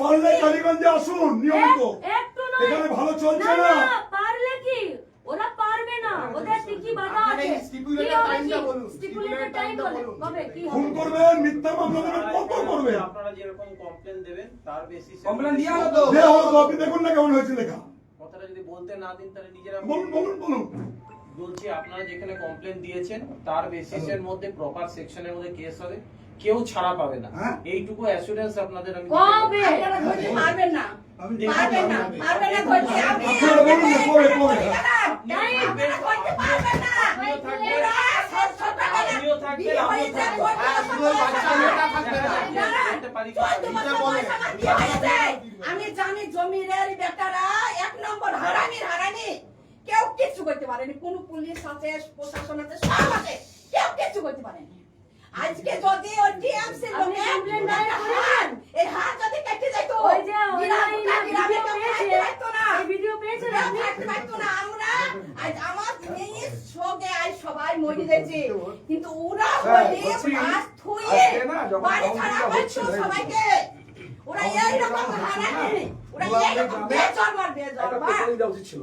পারলে কালীগঞ্জে আসুন নিয়মিত। এখানে ভালো চলছে না। পারলে কি? ওরা পারবে না। ওদের কি বাধা আছে? বলুন, বলুন। কবে কি হবে? করবেন মিথ্যা মামলা দেবেন কত করবেন? আপনারা যেরকম কমপ্লেন দেবেন তার বেসিসে কমপ্লেন দিয়ে হলো তো হলো আপনি দেখুন না কেমন হয়েছে লেখা। কথাটা যদি বলতে না দিন তাহলে নিজেরা বলুন বলুন। বলুন বলছি আপনারা যেখানে কমপ্লেন দিয়েছেন তার বেসিসের মধ্যে প্রপার সেকশনের মধ্যে কেস হবে। কেউ ছাড়া পাবে না। হ্যাঁ। এইটুকু অ্যাসুরেন্স আপনাদের আমি কবে? পারি। পারবেন না। পারবেন না। পারবেন না। আপনি। আমি জানি। জমিরের বেটারা এক নম্বর হারামির হারামি। কেউ কিচ্ছু করতে পারেনি। কোন পুলিশ আছে প্রশাসন আছে সব আছে। কেউ কিছু করতে পারেনি। আজকে যদি ওই complaint দায়ের করেছেন? এই হাত যদি কেটে যেত ওই যে অনলাইনে গ্রামে ভিডিও কেউ পেয়েছে। পারতো না। এই ভিডিও পেয়েছেন আপনি? থাকতে পারতো না আমরা। আজ আমার মেয়ের সঙ্গে আজ সবাই মরে গেছে কিন্তু ওরা হলে বলছি, মাছ থুয়ে বাড়ি ছাড়া করছ সবাইকে। ওরা হারানি ওরা দেওয়া উচিত ছিল ওরা ওরা এইরকম বেজর মার বেজর মার পেপারই দেওয়া উচিত ছিল।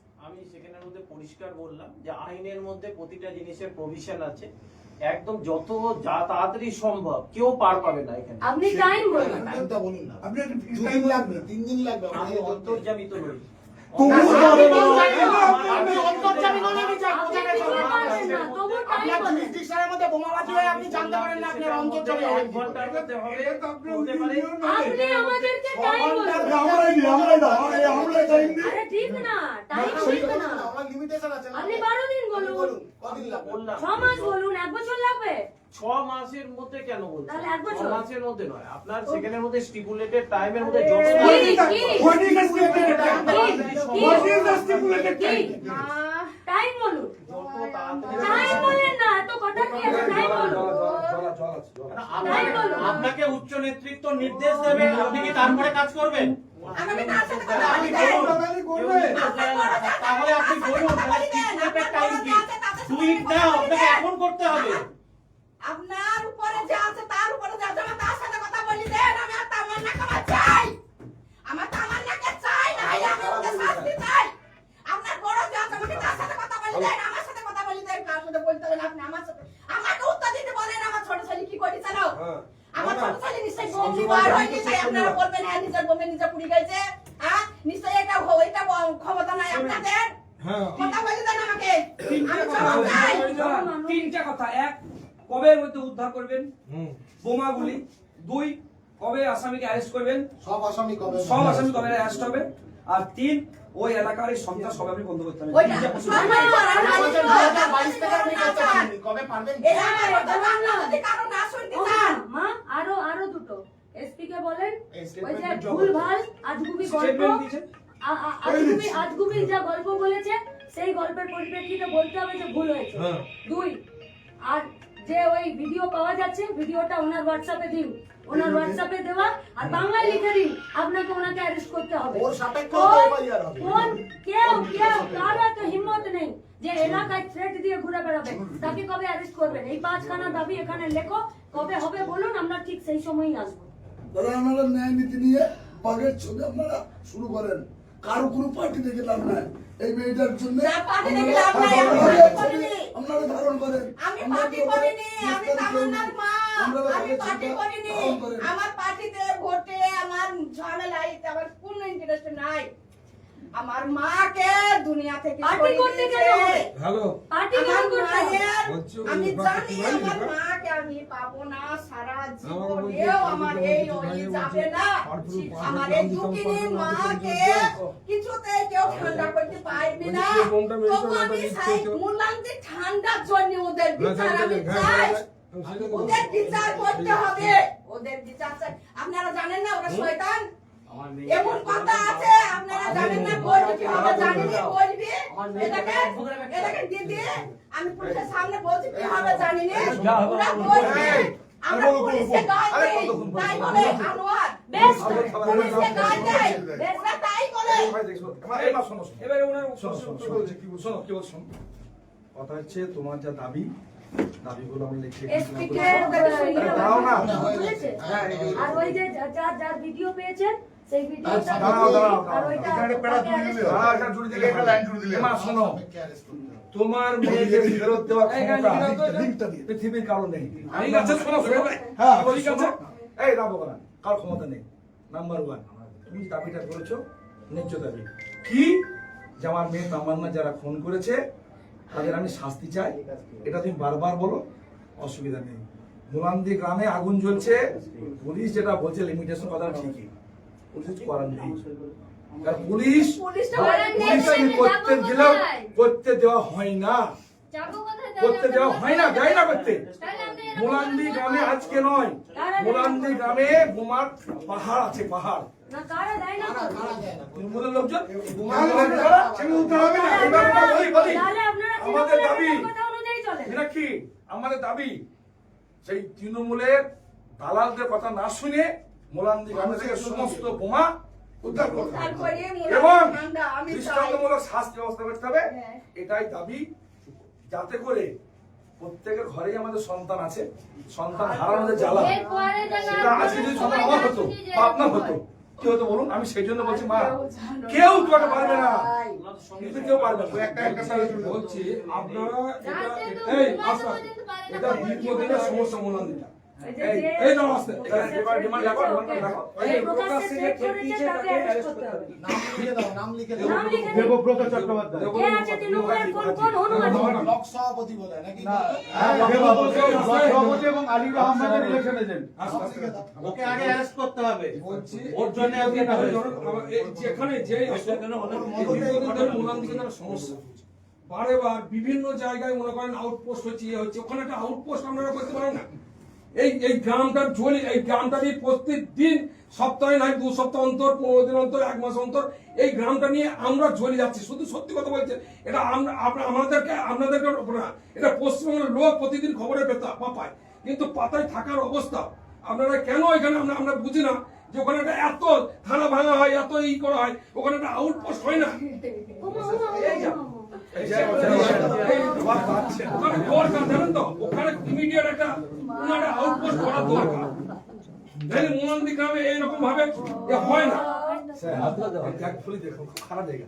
পরিষ্কার বললাম যে আইনের মধ্যে প্রতিটা জিনিসের প্রভিশন আছে। একদম যত যা তাড়াতাড়ি সম্ভব কেউ পার পাবে না এখানে। আপনি টাইম বলুন। বলুন না। আপনি একটা দুদিন টাইম লাগবে তিন দিন লাগবে আমি অন্তর্জামিত নই। আমাদেরকে টাইম বলুন। আমরাই দিই, আমরাই দাও, আমরাই টাইম দিই। আরে ঠিক না টাইম সেই ঠিক কথা না না, আমার limitation আছে আপনি বারো দিন বলুন। বলুন, লাগবে? বললাম। ছ মাস বলুন এক বছর লাগবে? ছ মাসের মধ্যে কেন বলছেন? তাহলে এক বছর? মাসের মধ্যে নয় আপনার সেখানের মধ্যে স্টিপুলেটেড টাইমের মধ্যে? টাইম বলুন। যত তাড়াতাড়ি টাইম বলেন না এত কথা কি আছে টাইম বলুন টাইম বলুন আপনাকে উচ্চ নেতৃত্ব নির্দেশ দেবে আপনি কি তারপরে কাজ করবেন? আমি তার সাথে কথা আপনি বলি বলুন তাহলে আপনি বলুন কি না আপনাকে এখন করতে হবে। আপনার উপরে যে আছে তার উপরে যে আছে আমার তার সাথে কথা বলি দেন আমি আর তামান্না কামা চাই। আমার তামান্নাকে চাই না আমি ওকে শাস্তি চাই। আপনার বড় যে আছে আমাকে তার সাথে কথা বলি দেন আমার সাথে কথা বলি দেন কার সাথে বলতে হবে আপনি আমার সাথে আমাকে উত্তর দিতে বলেন আমার ছোট ছেলে কি করে চালো আমার ছোট ছেলে নিশ্চয়ই বোম বিবার হয় নিশ্চয়ই আপনারা বলবেন হ্যাঁ নিজের বোমে নিজে পুড়ি গেছে হ্যাঁ নিশ্চয়ই এটা এটা ক্ষমতা নাই আপনাদের। কথা বলি দেন আমাকে। আমি জবাব চাই তিনটা কথা। এক কবে এর মধ্যে উদ্ধার করবেন? বোমাগুলি। দুই কবে আসামিকে অ্যারেস্ট করবেন? সব আসামি কবে সব আসামি কবে অ্যারেস্ট হবে? আর তিন ওই এলাকার এই সন্ত্রাস কবে আপনি বন্ধ করতে হবে ওইটা তিনটা প্রশ্ন। সরকার করার আমাদের আইন 2022 থেকে আপনি করতে পারেননি। কবে পারবেন এই আমার বর্তমান না যদি কারও না শুনতে ও চান মা আরও আরও দুটো এসপি কে বলেন এই ওই statement যে এর জবাব। ভুলভাল আজগুবি গল্প। আজগুবি আজগুবির যা গল্প বলেছে সেই গল্পের পরিপ্রেক্ষিতে বলতে হবে যে ভুল হয়েছে। দুই আর যে ওই ভিডিও পাওয়া যাচ্ছে ভিডিওটা ওনার হোয়াটসঅ্যাপে দিন। ওনার হোয়াটসঅ্যাপে দেওয়া আর বাংলায় লিখে দিন আপনাকে ওনাকে অ্যারেস্ট করতে হবে। কোন- কেউ কেউ কারও তো হিম্মত নেই যে এলাকায় থ্রেট দিয়ে ঘুরে বেড়াবে। তাকে কবে অ্যারেস্ট করবেন? এই পাঁচখানা দাবি এখানে লেখো। কবে হবে বলুন আমরা ঠিক সেই সময়ই আসব। ন্যায় নীতি নিয়ে বাঘের ছবি আপনারা শুরু করেন। কারও কোনো পার্টি দেখে লাভ নাই। এই মেয়েটার জন্য আপনারা ধারণ করেন। আমি আমরা। মা। আমরা আমি বাঘের পার্টি ছবিটা করিনি। ধারণ করেন। আমার পার্টিতে ভোটে আমার ঝামেলায় আমার কোনো ইন্টারেস্ট নাই। আমার মাকে দুনিয়া থেকে পার্টি করতে হ্যালো। পার্টি কেন করতে আমি জানি আমার মাকে আমি পাবো না সারা বলছি, আমার এই ওই যাবে না। আমার এই মাকে। কেউ ঠান্ডা করতে পারবে না। তবু আমি বললাম যে ঠান্ডার জন্য ওদের বিচার আমি চাই। ওদের বিচার করতে হবে। ওদের বিচার চাই। আপনারা জানেন না ওরা শয়তান? এমন কথা আছে আপনারা জানেন না বলবি কি হবে জানেন না বলবি? এটাকে এটাকে দিদি আমি পুলিশের সামনে বলছি কি হবে জানি না? ওরা বলবি আমরা পুলিশকে গায়ে দিই তাই বলে আনোয়ার বেশ পুলিশকে গায়ে দেয় ওরা তাই বলে এবারে ওনার শোনো, শোনো, শোনো, কি বলছো? কি বলছো? কথা হচ্ছে তোমার যা দাবি দাবিগুলো আমরা লিখে দাও না। আর ওই যে যার যার ভিডিও পেয়েছেন সেই ভিডিওটা আচ্ছা, দাঁড়াও, দাঁড়াও, আর ওইটা পেড়া তুলে দিলে। দাঁড়া, একটা জুড়ে দিলে, একটা লাইন জুড়ে দিলে। এমা, শোনো তোমার মেয়েকে ফেরত দেওয়ার ক্ষমতা পৃথিবীর কারও নেই। হ্যাঁ এই না কারও ক্ষমতা নেই। নাম্বার ওয়ান তুমি যে দাবিটা করেছ ন্যায্য দাবি। কি? যে আমার মেয়ে তামান্না যারা খুন করেছে তাদের আমি শাস্তি চাই। এটা তুমি বারবার বলো অসুবিধা নেই। মুলান্দি গ্রামে আগুন জ্বলছে পুলিশ যেটা বলছে লিমিটেশন কথা ঠিকই। পুলিশ করার নেই। পুলিশ পুলিশটা করতে দিলেও করতে দেওয়া হয় না। করতে দেওয়া হয় না দেয় না করতে। মোলান্দি গ্রামে আজকে নয়। মোলান্দি গ্রামে বোমার পাহাড় আছে পাহাড়। আমাদের দাবি আমাদের দাবি সেই তৃণমূলের দালালদের কথা না শুনে মোলান্দি গ্রামে থেকে সমস্ত বোমা উদ্ধার করতে হবে। এবং আমি দৃষ্টান্তমূলক শাস্তি ব্যবস্থা করতে হবে। হ্যাঁ। এটাই দাবি। যাতে করে প্রত্যেকের ঘরেই আমাদের সন্তান আছে সন্তান হারানোদের জ্বালা সেটা আজকে যদি সন্তান আমার হতো বা আপনার হতো কি হতো বলুন? আমি সেই জন্য বলছি মা কেউ তোমাকে পারবে না। কিন্তু কেউ পারবে না। একটা একটা সাথে বলছি আপনারা এটা এটা দীর্ঘদিনের সমস্যা এই যে- এই- যে- এই দাঁড়াও আস্তে। এখানে ডিমান্ড ডিমান্ড রাখো ডিমান্ড রাখো। এই প্রকাশ্যে চেক করেছে তাকে অ্যারেস্ট করতে হবে। নাম লিখে দাও, নাম লিখে দাও। নাম লিখে দিন। দেবব্রত চট্টোপাধ্যায়। কে আছে তৃণমূলের কোন কোন হনুমান? ব্লক সভাপতি বলে নাকি? হ্যাঁ, সভাপতি এবং আলির আহমেদের ইলেকশন এজেন্ট আস্তে আস্তে ওকে আগে অ্যারেস্ট করতে হবে। বলছি। ওর জন্য আজকে এটা হয়েছে। আমার এই যেখানে যে মোলান্দিকে তারা সমস্যা। বারেবার বিভিন্ন জায়গায় মনে করেন আউটপোস্ট হচ্ছে ইয়ে হচ্ছে। ওখানে একটা আউটপোস্ট আপনারা করতে পারেন না। এই এই গ্রামটার ঝোলি এই গ্রামটা নিয়ে প্রত্যেক দিন সপ্তাহে নয় দু সপ্তাহ অন্তর পনেরো দিন অন্তর এক মাস অন্তর এই গ্রামটা নিয়ে আমরা ঝরে যাচ্ছি। শুধু সত্যি কথা বলছে এটা আমরা আমাদেরকে আপনাদেরকে না এটা পশ্চিমবঙ্গের লোক প্রতিদিন খবরে পেতা পায়। কিন্তু পাতায় থাকার অবস্থা আপনারা কেন এখানে আমরা আমরা বুঝি না যে ওখানে একটা এত থানা ভাঙা হয় এত ই করা হয় ওখানে একটা আউটপোস্ট হয় না। ওখানে দরকার জানেন তো ওখানে ইমিডিয়েট একটা কোনো আউটপোস্ট করার দরকার তাহলে মোলান্দি গ্রামে এইরকম ভাবে হয় না দেখুন, খারাপ জায়গা।